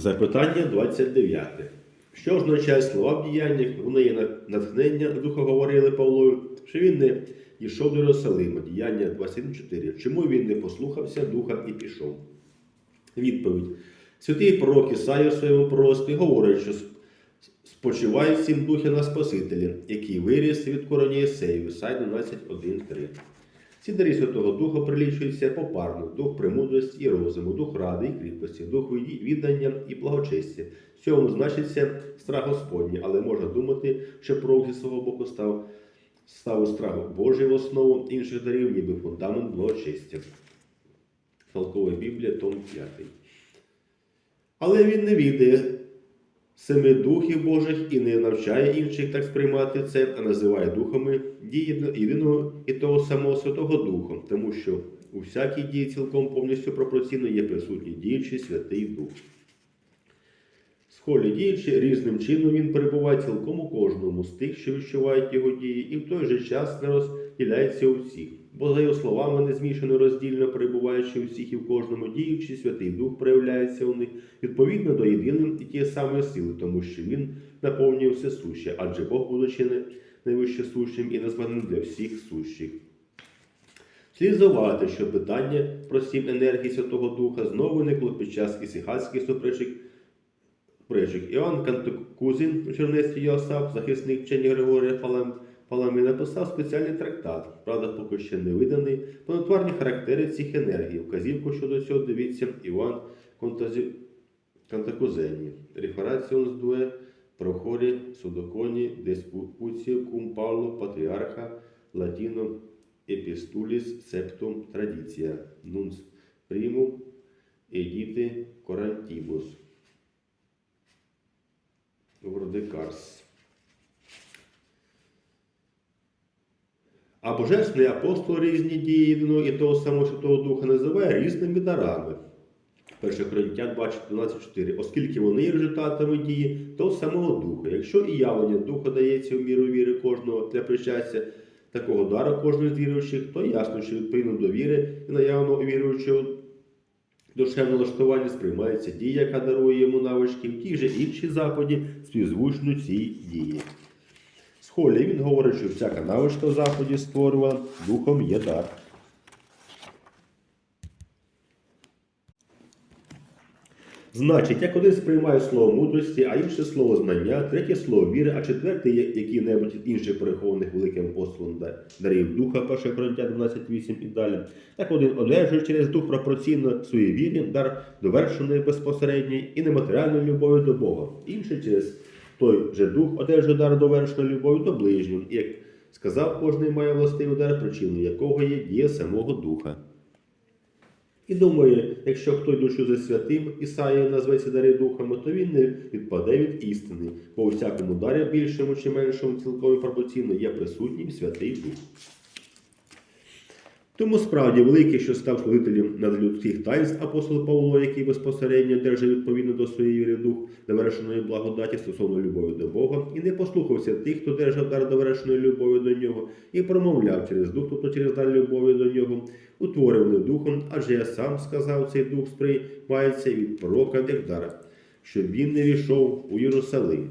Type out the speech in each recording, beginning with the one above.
Запитання 29. Що означає слова в діяннях? Вони є натхнення, духа говорили Павлою, що він не йшов до Єрусалима, діяння 21.4. Чому він не послухався духа і пішов? Відповідь. Святий пророк Ісая в своєму прорості говорить, що спочиває сім духи на Спасителі, який виріс від короні Єсеїв, Ісай 12.1.3. Ці дари Святого Духа прилічуються попарно, дух премудрості і розуму, дух ради і кріпості, дух віддання і благочестя. В цьому значиться страх Господній, але можна думати, що пророк зі свого боку став, став у страх Божий в основу інших дарів, ніби фундамент благочестя. Толкова Біблія, Том 5. Але він не відає семи духів Божих і не навчає інших так сприймати це, а називає духами дії єдиного і того самого Святого Духа, тому що у всякій дії цілком повністю пропорційно є присутній діючий Святий Дух. Схолі діючи різним чином він перебуває цілком у кожному з тих, що відчувають його дії, і в той же час не розділяється у всіх. Бо, за його словами, незмішано роздільно перебуваючи у всіх і в кожному діючий Святий Дух проявляється у них відповідно до єдиної і тієї самої сили, тому що він наповнює все суще, адже Бог, будучи найвище сущим і названим для всіх сущих. Слід зауважити, що питання про сім енергій Святого Духа знову виникло під час ісихатських суперечок. Іоанн Кантакузин у чернецтві Йосап, захисник вчені Григорія Палам, Паламі, написав спеціальний трактат, правда, поки ще не виданий, про натварні характери цих енергій. Вказівку щодо цього дивіться Іван Контазі... Кантакузені. Рефераціон з дуе прохорі судоконі деспуціо кум Павло Патріарха Латіно Епістуліс Септум Традиція Нунс Приму Едіти Корантібус. Вродикарс. А Божественний апостол різні дії єдиного і того самого Святого Духа називає різними дарами. 1 Коринтян 12.4. Оскільки вони є результатами дії того самого Духа. Якщо і явлення Духа дається в міру віри кожного для причастя такого дару кожного з віруючих, то ясно, що відповідно до віри і наявного віруючого душевне налаштування сприймається дія, яка дарує йому навички, в тій же іншій заході співзвучно цій дії. Холі він говорить, що всяка навичка в заході створювана духом є дар. Значить, як один сприймає слово мудрості, а інше слово знання, третє слово віри, а четверте з інших перехованих великим апостолом да- дарів духа, 1 Коринтян 12.8 і далі. Так один одержує через дух пропорційно своїй вірі, дар довершеної безпосередньої і нематеріальної любові до Бога. Інший через той же дух одержує дар довершеної любові до ближнього. І як сказав, кожний має властивий дар, причиною якого є дія самого духа. І думає, якщо хто душу за святим, Ісаїв назветься дари духами, то він не відпаде від істини, бо у всякому дарі більшому чи меншому цілком пропорційно є присутній Святий Дух. Тому справді великий, що став служителем надлюдських таїнств апостол Павло, який безпосередньо держав відповідно до своєї віри дух довершеної благодаті стосовно любові до Бога, і не послухався тих, хто держав дар довершеної любові до нього, і промовляв через дух, тобто через дар любові до нього, утворений духом, адже я сам сказав, цей дух сприймається від пророка як щоб він не війшов у Єрусалим.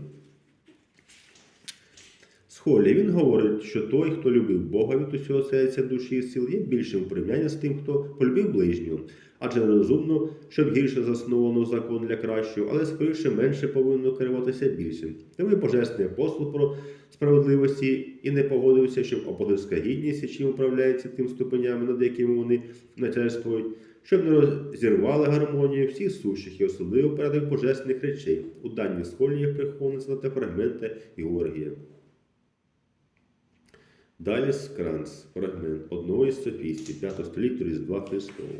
Схолі він говорить, що той, хто любив Бога від усього серця душі і сил, є більшим в з тим, хто полюбив ближнього. Адже нерозумно, щоб гірше засновано закон для кращого, але скоріше менше повинно керуватися більшим. Тому божественний апостол про справедливості і не погодився, щоб апостольська гідність, чим управляється тим ступенями, над якими вони начальствують, щоб не розірвали гармонію всіх сущих і особливо порядок божественних речей. У даній схолі є приховництво та фрагменти Георгія. Далі скранц, фрагмент одного із софістів 5 століття Різдва Христового.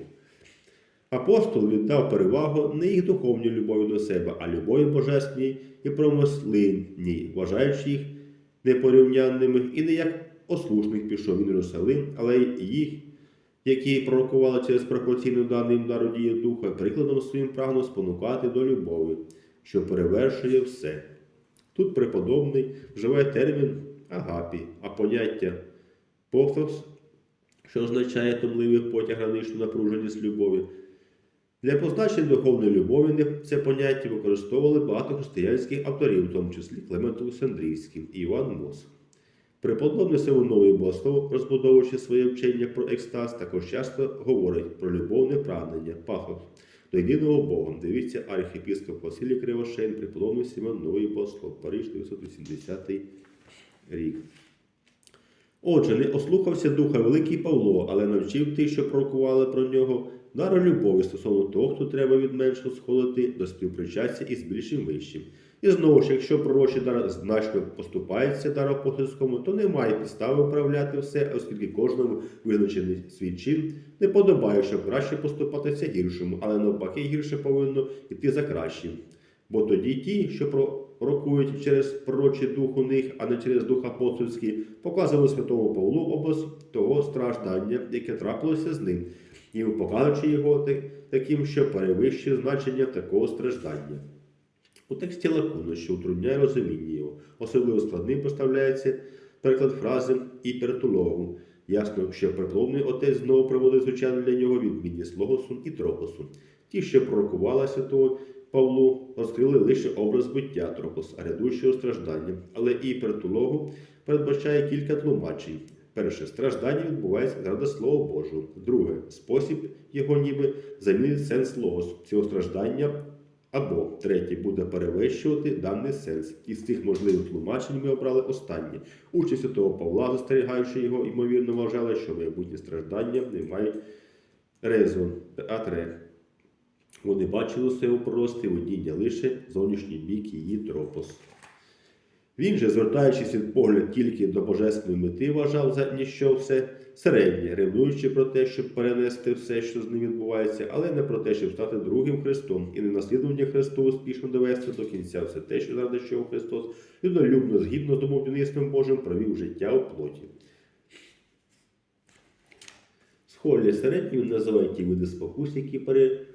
Апостол віддав перевагу не їх духовній любові до себе, а любові божественній і промислинній, вважаючи їх непорівнянними і не як ослушних пішов він Єрусалим, але їх, які пророкували через пропорційну даним дару дії духа, прикладом своїм прагнув спонукати до любові, що перевершує все. Тут преподобний вживає термін агапі, а поняття пофос, що означає томливий потяг граничну напруженість любові, Для позначення духовної любові це поняття використовували багато християнських авторів, в тому числі Климент Олександрійський і Іван Мос. Преподобний Симоновий Богослов, розбудовуючи своє вчення про екстаз, також часто говорить про любовне прагнення, пафос до єдиного Бога. Дивіться архієпископ Василій Кривошей, преподобний Симон Новий Богослов, Париж 1980 рік. Отже, не ослухався духа Великий Павло, але навчив тих, що пророкували про нього, дару любові стосовно того, хто треба від меншого сходити до співпричастя із більшим вищим. І знову ж, якщо пророчий дар значно поступається дару апостольському, то немає підстави управляти все, оскільки кожному визначений свій чин не подобає, щоб краще поступатися гіршому, але навпаки гірше повинно йти за кращим. Бо тоді ті, що пророкують через пророчий дух у них, а не через дух апостольський, показували святому Павлу образ того страждання, яке трапилося з ним, і показуючи його таким, що перевищує значення такого страждання. У тексті лакуно, що утрудняє розуміння його. Особливо складним поставляється переклад фрази і перетулогу. Ясно, що преподобний отець знову приводить звичайно для нього відмінність логосу і тропосу. Ті, що пророкували святого Павлу, розкрили лише образ буття тропос, а грядущого страждання. Але і перетулогу передбачає кілька тлумачень. Перше, страждання відбувається заради Слова Божого. Друге, спосіб його ніби замінить сенс логосу цього страждання або третє буде перевищувати даний сенс. Із цих можливих тлумачень ми обрали останнє. Учні святого Павла, застерігаючи його, ймовірно, вважали, що майбутні страждання не мають резон, атре. Вони бачили у своєму прорості водіння лише зовнішній бік її тропос. Він же, звертаючись від погляд тільки до божественної мети, вважав за ніщо все середнє, ревнуючи про те, щоб перенести все, що з ним відбувається, але не про те, щоб стати другим Христом, і не наслідування Христу успішно довести до кінця все те, що заради чого Христос людолюбно, згідно з домовленістям Божим, провів життя у плоті. Схолі середньою називають ті види спокус, які пере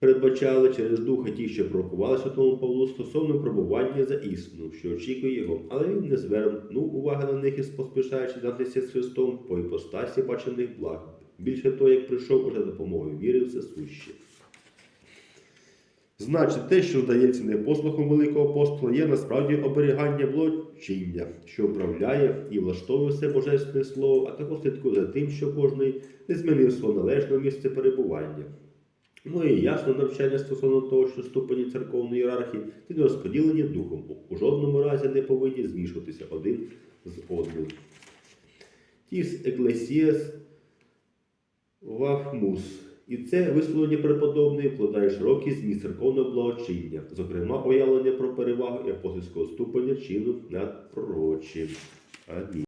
передбачали через духа ті, що пророкували святому Павлу стосовно пробування за істину, що очікує його, але він не звернув уваги на них і поспішаючи здатися з Христом по іпостасі бачених благ. Більше того, як прийшов уже допомогою віри все суще. Значить, те, що здається непослухом великого апостола, є насправді оберігання благочиння, що управляє і влаштовує все божественне слово, а також слідкує за тим, що кожний не змінив свого належного місця перебування. Ну і ясно навчання стосовно того, що ступені церковної ієрархії не розподілені духом, у жодному разі не повинні змішуватися один з одним. Тіс еклесіас вахмус. І це висловлення преподобної вкладає широкий зміст церковного благочиння, зокрема уявлення про перевагу і апостольського ступеня чину над пророчим. Амінь.